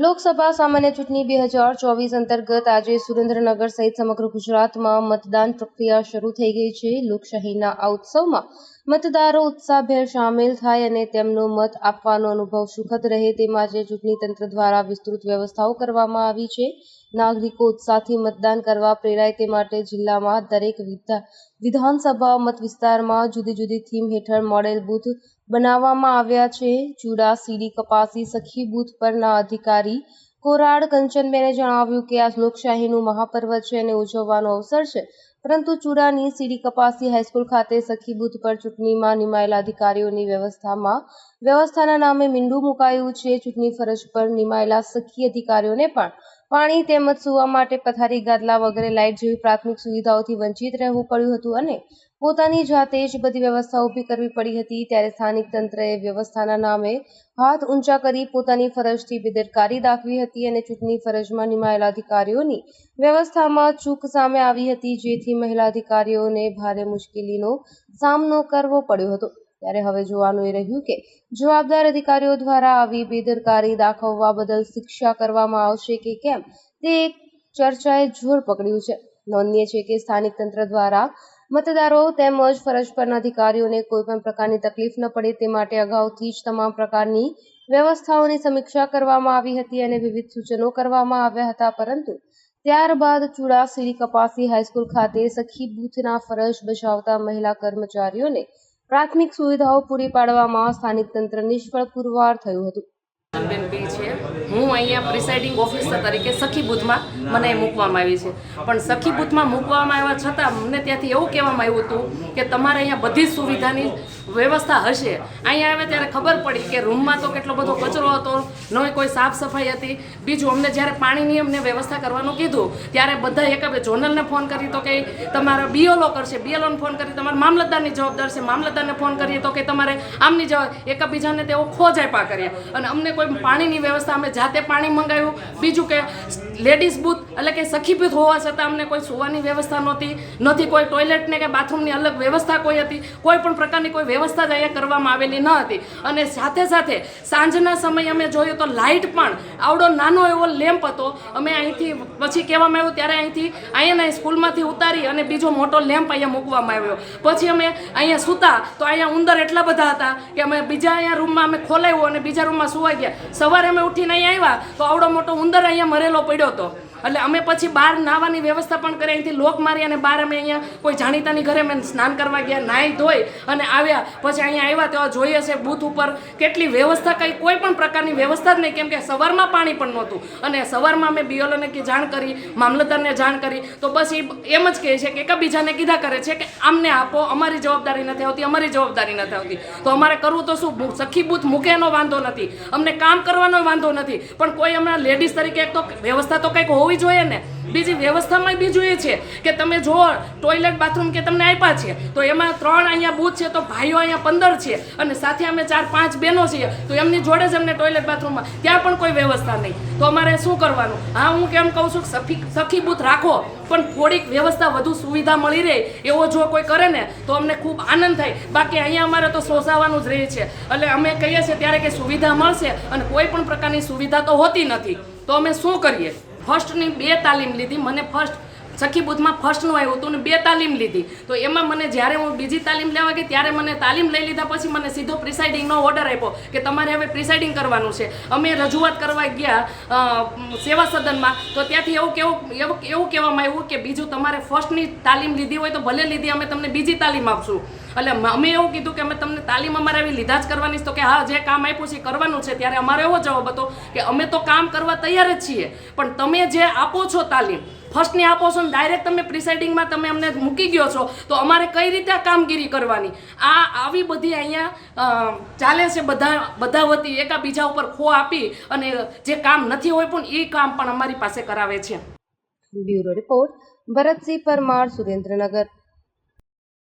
લોકસભા સામાન્ય ચૂંટણી બે હજાર ચોવીસ અંતર્ગત આજે સુરેન્દ્રનગર સહિત સમગ્ર ગુજરાતમાં મતદાન પ્રક્રિયા શરૂ થઈ ગઈ છે. લોકશાહીના આ ઉત્સવમાં મતદારો ઉત્સાહભેર સામેલ થાય અને તેમનો મત આપવાનો અનુભવ સુખદ રહે તે માટે ચૂંટણી તંત્ર દ્વારા વિસ્તૃત વ્યવસ્થાઓ કરવામાં આવી છે. નાગરિકો ઉત્સાહથી મતદાન કરવા પ્રેરાય તે માટે જિલ્લામાં દરેક વિધાનસભા મત વિસ્તારમાં જુદી જુદી થીમ હેઠળ મોડેલ બૂથ બનાવવામાં આવ્યા છે. ચૂડા, સીડી, કપાસી, સખી બૂથ પરના અધિકારી કોરાડ કંચનબેને જણાવ્યું કે આ લોકશાહીનું મહાપર્વ છે અને ઉજવવાનો અવસર છે. પરંતુ ચૂડાની, સીડી, કપાસી હાઈસ્કૂલ ખાતે સખી બૂથ પર ચૂંટણીમાં નિમાયેલા અધિકારીઓની વ્યવસ્થામાં વ્યવસ્થાના નામે મીંડું મુકાયું છે. ચૂંટણી ફરજ પર નિમાયેલા સખી અધિકારીઓને પણ પાણી તેમજ સૂવા માટે પથારી, ગાદલા વગેરે લાઇટ જેવી પ્રાથમિક સુવિધાઓથી વંચિત રહેવું પડ્યું હતું અને પોતાની જાતે જ બધી વ્યવસ્થા ઊભી કરવી પડી હતી. ત્યારે સ્થાનિક તંત્રએ વ્યવસ્થાના નામે હાથ ઊંચા કરી પોતાની ફરજથી બેદરકારી દાખવી હતી અને ચૂંટણી ફરજમાં નિમાયેલા અધિકારીઓની વ્યવસ્થામાં ચૂક સામે આવી હતી, જેથી મહિલા અધિકારીઓને ભારે મુશ્કેલીનો સામનો કરવો પડ્યો હતો. ત્યારે હવે જોવાનું એ રહ્યું કે જવાબદાર અધિકારીઓ દ્વારા આવી બેદરકારી દાખવવા બદલ શિક્ષા કરવામાં આવશે કે કેમ, તે એક ચર્ચાએ જોર પકડ્યું છે. નોંધનીય છે કે સ્થાનિક તંત્ર દ્વારા મતદારો તેમજ ફરજ પરના અધિકારીઓને કોઈ પણ પ્રકારની તકલીફ ન પડે તે માટે અગાઉથી જ તમામ પ્રકારની વ્યવસ્થાઓની સમીક્ષા કરવામાં આવી હતી અને વિવિધ સૂચનો કરવામાં આવ્યા હતા. પરંતુ ત્યારબાદ ચુડાસીરી કપાસી હાઈસ્કૂલ ખાતે સખી બૂથના ફરજ બજાવતા મહિલા કર્મચારીઓને પ્રાથમિક સુવિધાઓ પૂરી પાડવામાં સ્થાનિક તંત્ર નિષ્ફળ પુરવાર થયું હતું. બેન પી છે. હું અહીંયા પ્રિસાઇડિંગ ઓફિસર તરીકે સખી બૂથમાં મને મૂકવામાં આવી છે. પણ સખી બૂથમાં મૂકવામાં આવ્યા છતાં મને ત્યાંથી એવું કહેવામાં આવ્યું હતું કે તમારે અહીંયા બધી જ સુવિધાની વ્યવસ્થા હશે. અહીંયા આવે ત્યારે ખબર પડી કે રૂમમાં તો કેટલો બધો કચરો હતો ન કોઈ સાફ સફાઈ હતી. બીજું અમને જ્યારે પાણીની અમને વ્યવસ્થા કરવાનું કીધું, ત્યારે બધા એક જોનલને ફોન કરી તો કે તમારે બીઓલો કરશે. બીએલઓને ફોન કરી તમારા મામલતદારની જવાબદાર છે. મામલતદારને ફોન કરીએ તો કે તમારે આમની જવાબ એકબીજાને તેઓ ખોજ આપ્યા કર્યા અને અમને કોઈ પાણીની વ્યવસ્થા અમે જાતે પાણી મંગાવ્યું. બીજું કે લેડીઝ બૂથ એટલે કે સખી બૂથ હોવા છતાં અમને કોઈ સુવાની વ્યવસ્થા નહોતી. નથી કોઈ ટોયલેટને કે બાથરૂમની અલગ વ્યવસ્થા કોઈ હતી. કોઈ પણ પ્રકારની કોઈ વ્યવસ્થા જ અહીંયા કરવામાં આવેલી ન હતી. અને સાથે સાથે સાંજના સમયે અમે જોયું તો લાઇટ પણ આવડો નાનો એવો લેમ્પ હતો. અમે અહીંથી પછી કહેવામાં આવ્યું ત્યારે અહીંથી અહીંયાના સ્કૂલમાંથી ઉતારી અને બીજો મોટો લેમ્પ અહીંયા મૂકવામાં આવ્યો. પછી અમે અહીંયા સૂતા તો અહીંયા ઉંદર એટલા બધા હતા કે અમે બીજા અહીંયા રૂમમાં અમે ખોલાવ્યું અને બીજા રૂમમાં સુવાઈ ગયા. સવારે અમે ઉઠીને અહીંયા આવ્યા તો આવડો મોટો ઉંદર અહીંયા મરેલો પડ્યો. હતો એટલે અમે પછી બહાર નાવાની વ્યવસ્થા પણ કરી, અહીંથી લોક મારી અને બહાર અમે અહીંયા કોઈ જાણીતાની ઘરે અમે સ્નાન કરવા ગયા, નાહી ધોઈ અને આવ્યા. પછી અહીંયા આવ્યા તો જોઈએ છે બૂથ ઉપર કેટલી વ્યવસ્થા, કઈ કોઈ પણ પ્રકારની વ્યવસ્થા જ નહીં, કેમ કે સવારમાં પાણી પણ નહોતું. અને સવારમાં અમે બીઓલોને કે જાણ કરી, મામલતદારને જાણ કરી. તો બસ એ એમ જ કહે છે કે એકબીજાને કીધા કરે છે કે આમને આપો, અમારી જવાબદારી નથી આવતી, અમારી જવાબદારી નથી આવતી. તો અમારે કરવું તો શું? સખી બૂથ મૂકે એનો વાંધો નથી. અમને કામ કરવાનો વાંધો નથી. પણ કોઈ હમણાં લેડીઝ તરીકે એક તો વ્યવસ્થા તો કંઈક હોવી જોઈએ ને? બીજી વ્યવસ્થામાં બીજું એ છે કે તમે જુઓ ટોયલેટ બાથરૂમ કે તમને આપ્યા છે, તો એમાં ત્રણ અહીંયા બૂથ છે, તો ભાઈઓ અહીંયા પંદર છે અને સાથે અમે ચાર પાંચ બહેનો છીએ, તો એમની જોડે જ અમને ટોયલેટ બાથરૂમમાં ત્યાં પણ કોઈ વ્યવસ્થા નહીં. તો અમારે શું કરવાનું? હા, હું કેમ કહું છું સફી સખી બૂથ રાખો, પણ થોડીક વ્યવસ્થા વધુ સુવિધા મળી રહે, એવો જો કોઈ કરે ને, તો અમને ખૂબ આનંદ થાય. બાકી અહીંયા અમારે તો સોસાવાનું જ રહે છે. એટલે અમે કહીએ છીએ ત્યારે કે સુવિધા મળશે અને કોઈ પણ પ્રકારની સુવિધા તો હોતી નથી. તો અમે શું કરીએ? ફર્સ્ટની બે તાલીમ લીધી. મને ફર્સ્ટ સખી બુથમાં ફર્સ્ટનું આવ્યું હતું ને બે તાલીમ લીધી. તો એમાં મને જ્યારે હું બીજી તાલીમ લેવા ગઈ ત્યારે મને તાલીમ લઈ લીધા પછી મને સીધો પ્રિસાઇડિંગનો ઓર્ડર આપ્યો કે તમારે હવે પ્રિસાઇડિંગ કરવાનું છે. અમે રજૂઆત કરવા ગયા સેવા સદનમાં. તો ત્યાંથી એવું કેવું, એવું એવું કહેવામાં આવ્યું કે બીજું તમારે ફર્સ્ટની તાલીમ લીધી હોય તો ભલે લીધી, અમે તમને બીજી તાલીમ આપશું. એટલે અમે એવું કીધું કે અમે તમને તાલીમ અમારે આવી લીધા જ કરવાની તો કે હા, જે કામ આપ્યું છે કરવાનું છે. ત્યારે અમારો એવો જવાબ હતો કે અમે તો કામ કરવા તૈયાર જ છીએ. પણ તમે જે આપો છો તાલીમ ફર્સ્ટની આપો છો ને ડાયરેક્ટ તમે પ્રિસાઇડિંગમાં તમે અમને મૂકી ગયો છો, તો અમારે કઈ રીતે આ કામગીરી કરવાની? આ આવી બધી અહીંયા ચાલે છે બધા બધા વતી એકાબીજા ઉપર ખો આપી અને જે કામ નથી હોય પણ એ કામ પણ અમારી પાસે કરાવે છે. Bureau report Bharatsinh Parmar, Surendranagar.